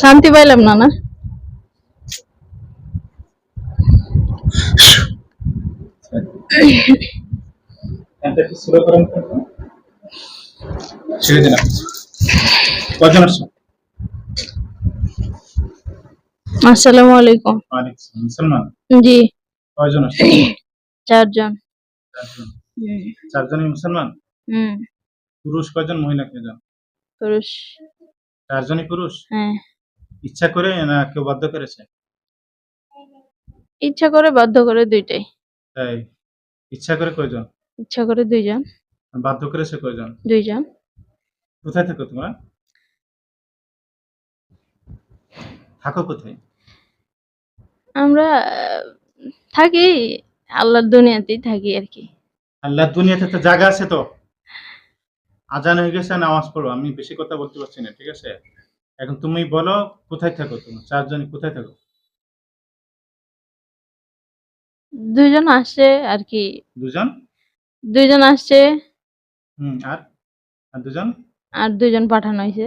শান্তি পাইলাম না না। আসসালামু আলাইকুম। জি। কয়জন চারজন। চারজন চারজনই মুসলমান হুম। পুরুষ কয়জন মহিলা কয়জন? পুরুষ। চারজনই পুরুষ? হ্যাঁ। ইচ্ছা করে না কেউ বাধ্য করেছে? ইচ্ছা করে বাধ্য করে দুইটাই। তাই? ইচ্ছা করে কয়জন? ইচ্ছা করে দুইজন। বাধ্য করেছে কয়জন? দুইজন। কোথায় থাকো তোমরা? থাকো কোথায়? আমরা থাকি আল্লাহর দুনিয়াতেই থাকি আর কি। আল্লাহর দুনিয়াতে তো জায়গা আছে তো। আজান হয়ে গেছে নামাজ পড়ো। আমি বেশি কথা বলতে পারছি না ঠিক আছে? এখন তুমি বলো কোথায় থাকো তুমি চারজন কোথায় থাকো? দুইজন আসছে আর কি। দুজন? দুইজন আসছে হুম আর? আর দুজন? আর দুইজন পাঠানো হয়েছে।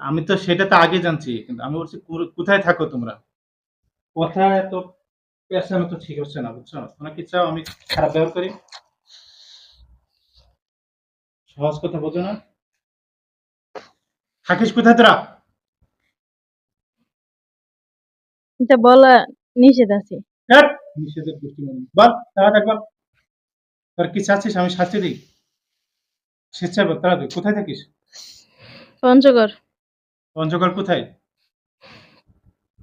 আমি তো সেটা তো আগে জানছি কিন্তু আমি বলছি কোথায় থাকো তোমরা? কোথায় তো পেশানো তো ঠিক হচ্ছে না বুঝছ? তোমরা কি চাও আমি খারাপ ব্যবহার করি? সহজ কথা বোঝো না। থাকিস কোথায় তোরা? এটা বলা নিষেধ আছে! নিষেধের গোষ্ঠী মানে। বল তাড়াতাড়ি বল তোর কি চাচ্ছিস আমি শাস্তি দিই। স্বেচ্ছা বল তাড়াতাড়ি কোথায় থাকিস? পঞ্চগড়। পঞ্চগড় কোথায়?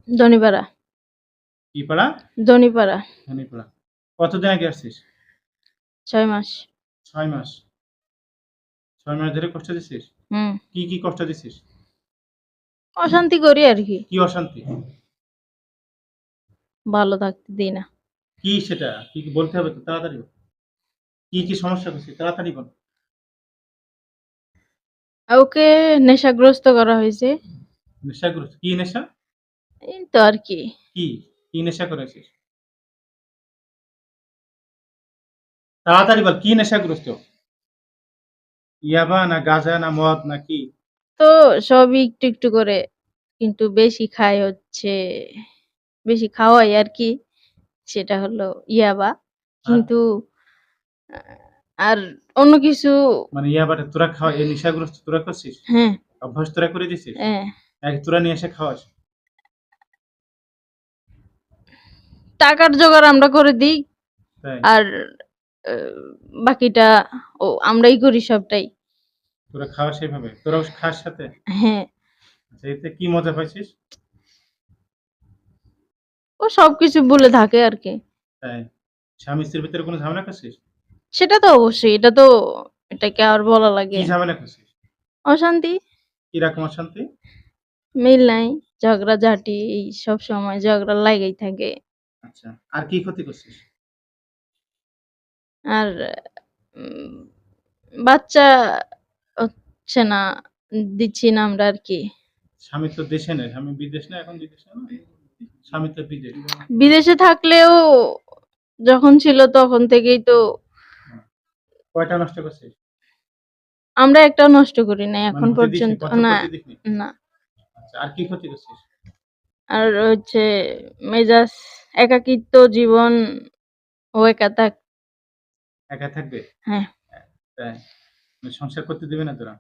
দনিপাড়া কি পাড়া? দনিপাড়া ধনীপাড়া। কতদিন আগে আসছিস? ছয় মাস। ছয় মাস। ছয় মাস ধরে কষ্ট দিছিস হুম। কি কি কষ্ট দিছিস? অশান্তি করি আর কি। কি অশান্তি? ভালো থাকতে দিই না। কি সেটা? কি কি বলতে হবে তো? তাড়াতাড়ি কি কি সমস্যা করছিস? তাড়াতাড়ি বল। ওকে নেশাগ্রস্ত করা হয়েছে। নেশা করিস কি নেশা? এই তো আর কি। কি কি নেশা করেছিস? তাড়াতাড়ি বল কি নেশাগ্রস্ত? ইয়াবা না গাঁজা না মদ না কি? তো সবই একটু একটু করে কিন্তু বেশি খায় হচ্ছে বেশি খাওয়াই আর কি সেটা হলো ইয়াবা। কিন্তু আর অন্য কিছু মানে ইয়াবাটা তোরা খাওয়া এই নেশাগ্রস্ত তোরা করছিস? হ্যাঁ। অভ্যাস তোরা করে দিছিস? হ্যাঁ। এক তোরা নিয়ে এসে খাওয়াস? টাকার জোগাড় আমরা করে দিই। আর বাকিটা ও আমরাই করি সবটাই। তোরা খাওয়া সেভাবে তোরাও খাস সাথে? হ্যাঁ। আচ্ছা এতে কি মজা পাইছিস? ও সবকিছু বলে থাকে আর কি। তাই? স্বামী স্ত্রীর ভিতরে কোনো ঝামেলা করছিস? সেটা তো অবশ্যই এটা তো এটাকে আর বলা লাগে। কি ঝামেলা করছিস? অশান্তি। কীরকম অশান্তি? মিল নাই ঝগড়া ঝাঁটি এই সব সময় ঝগড়া লাগাই থাকে। আচ্ছা আর কি ক্ষতি করছিস? আর বাচ্চা হচ্ছে না দিচ্ছি না আমরা আর কি। স্বামী তো দেশে নেই স্বামী বিদেশ না এখন বিদেশে না? স্বামী তো বিদেশ। বিদেশে থাকলেও যখন ছিল তখন থেকেই তো কয়টা নষ্ট করছিস? আমরা একটা নষ্ট করি না এখন মানে দিসনি, পর্যন্ত না? না। আচ্ছা আর কি ক্ষতি করছিস? আর হচ্ছে মেজাজ একাকিত্ব জীবন ও একা থাক একা থাকবে? হ্যাঁ। তাই? মানে সংসার করতে দিবে না তোরা?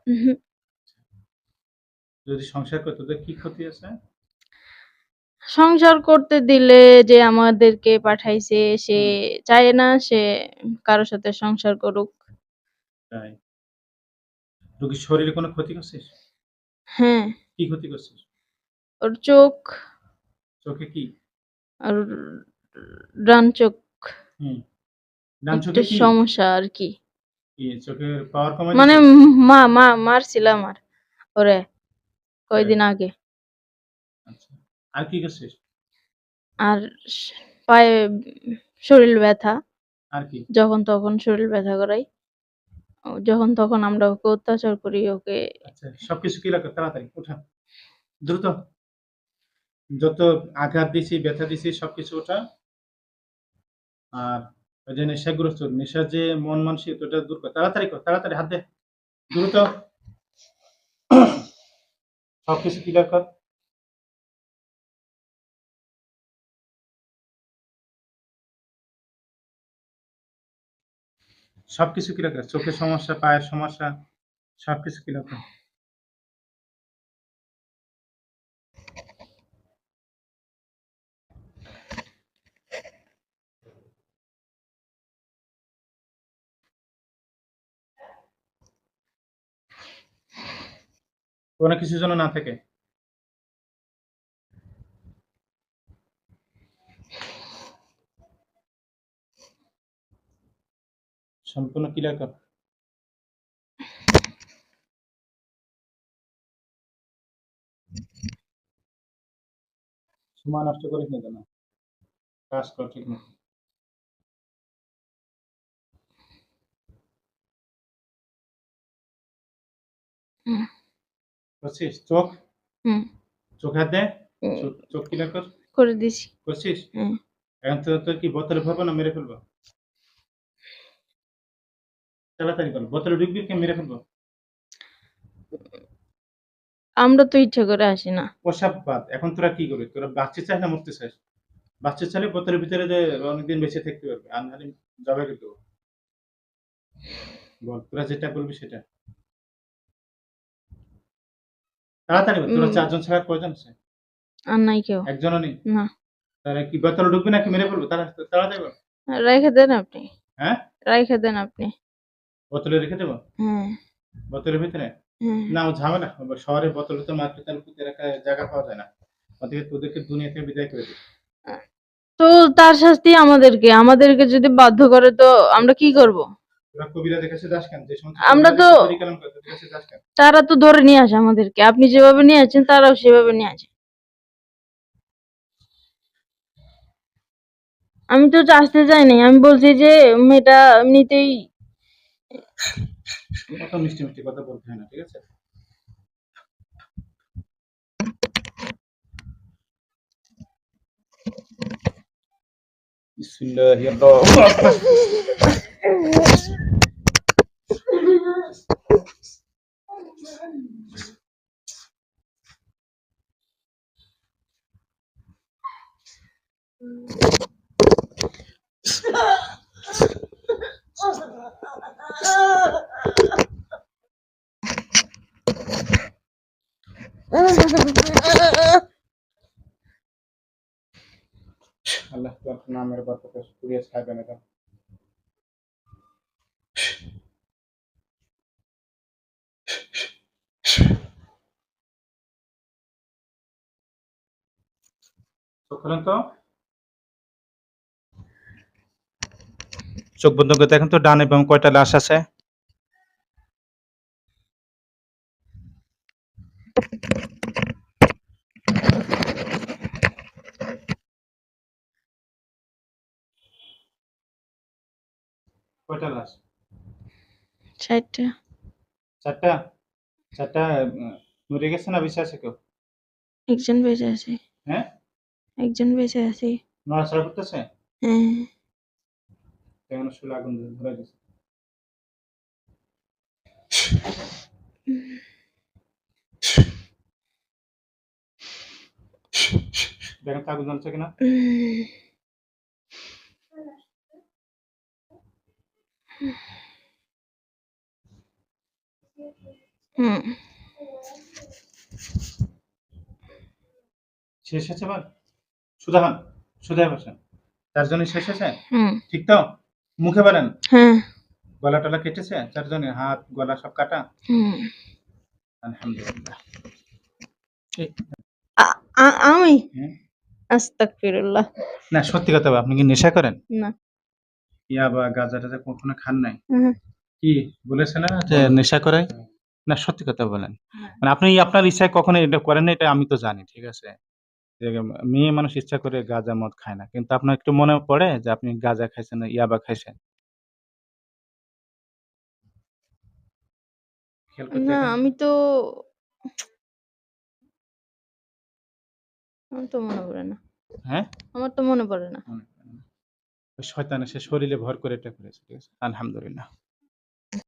যদি সংসার করতে তোদের কি ক্ষতি আছে? সংসার করতে দিলে যে আমাদেরকে পাঠাইছে সে চায় না সে কারোর সাথে সংসার করুক। তাই? রোগীর শরীরে কোনো ক্ষতি করছিস? হ্যাঁ। কি ক্ষতি করছিস? ওর চোখ। চোখে কি? আর ডান চোখ। হুম। একটু সমস্যা আর কি। মানে? মা মা মারছিলাম আর ওরে কয়দিন আগে। আচ্ছা আর কি করছিস? আর পায়ে শরীর ব্যথা। আর কি? যখন তখন শরীর ব্যথা করাই। যখন তখন আমরা ওকে অত্যাচার করি ওকে আচ্ছা সবকিছু কি লাগে তাড়াতাড়ি ওঠা দ্রুত। যত আঘাত দিছি ব্যথা দিছি সবকিছু ওঠা আর যে নেশাগ্রস্ত নেশা যে মন মানসিক ওটা দূর তাড়াতাড়ি কর, তাড়াতাড়ি হাত দে। দ্রুত। সবকিছু ক্লিয়ার কর। সবকিছু চোখের সমস্যা, পায়ের সমস্যা, সবকিছু ক্লিয়ার কোনো কিছুর জন্য না থাকে। সম্পূর্ণ ক্লিয়ার কর। সময় নষ্ট করিস না কেন কাজ কর ঠিক মতো। হুম। করছিস? চোখ? হুম। চোখ হাত চোখ কর করে দিছি। করছিস। এখন তো তোর কি বোতলে ভরবো না মেরে ফেলব? তাড়াতাড়ি কর বোতলে ঢুকবি কে মেরে ফেলব? আমরা তো ইচ্ছা করে আসি না। ওসব বাদ এখন তোরা কি করবি? তোরা বাচ্চা চাস না মরতে চাস? বাচ্চা চাইলে বোতলের ভিতরে যে অনেকদিন বেঁচে থাকতে পারবে আর নাহলে জবাই বল তোরা যেটা বলবি সেটা। তাড়াতাড়ি তোরা চারজন ছাড়া আর কয়জন আছে? আর নাই কেউ। একজনও নেই? না। তাহলে কি বোতলে ঢুকবি নাকি মেরে ফেলব তারা তাড়াতাড়ি বল। রেখে দেন আপনি। হ্যাঁ? রেখে দেন আপনি। বোতলে রেখে দেবো? হ্যাঁ। বোতলের ভিতরে? হ্যাঁ। না ও ঝামেলা। শহরে বোতলে তো মার্কেটের পুঁতে রাখা জায়গা পাওয়া যায় না। ওদেরকে তোদেরকে দুনিয়া থেকে বিদায় করে দিই। তো তার শাস্তি আমাদেরকে। আমাদেরকে যদি বাধ্য করে তো আমরা কি করব? আমরা তো- তারা তো ধরে নিয়ে আসে আমাদেরকে। আপনি যেভাবে নিয়ে আছেন তারাও সেভাবে নিয়ে আসে। আমি তো আসতে চাই নাই। আমি বলছি যে মেয়েটা এমনিতেই কথা মিষ্টি মিষ্টি কথা বলতে হয় না ঠিক আছে? بسم الله الله أكبر Ah নামের বরকতে কুড়িয়ে খাবে না কেন চোখ খোলেন তো চোখ বন্ধ করে দেখেন তো ডান এবং কয়টা লাশ আছে কয়টা লাশ চারটা। চারটা? উম, মরে গেছে না বেঁচে আছে কেউ? একজন বেঁচে আছে। হ্যাঁ? একজন বেঁচে আছে। নড়াচড়া করতেছে? হ্যাঁ। কেমন শুলে আগুন ধরে গেছে। দেখেন তো আগুন জ্বলছে কিনা? হুম। শেষ সুধা সুধা বসেন। চারজনই শেষ ঠিক তো? মুখে বলেন। হ্যাঁ। গলা টলা কেটেছে চারজনের হাত গলা সব কাটা? হুম। আলহামদুলিল্লাহ। আমি? আস্তাগফিরুল্লাহ। না সত্যি কথা আপনি কি নেশা করেন? না। ইয়া বা গাঁজা টাজা কখনো খান নাই? কি বলেছে না? যে নেশা করে? না সত্যি কথা বলেন। হ্যাঁ। মানে আপনি আপনার ইচ্ছায় কখনো এটা করেন না এটা আমি তো জানি ঠিক আছে? মেয়ে মানুষ ইচ্ছা করে গাঁজা মদ খায় না কিন্তু আপনার একটু মনে পড়ে যে আপনি গাঁজা খাইছেন না ইয়াবা খাইছেন? না আমি তো আমার তো মনে পড়ে না। হ্যাঁ? আমার তো মনে পড়ে না। শয়তান এসে শরীরে ভর করে এটা করেছে ঠিক আছে? আলহামদুলিল্লাহ।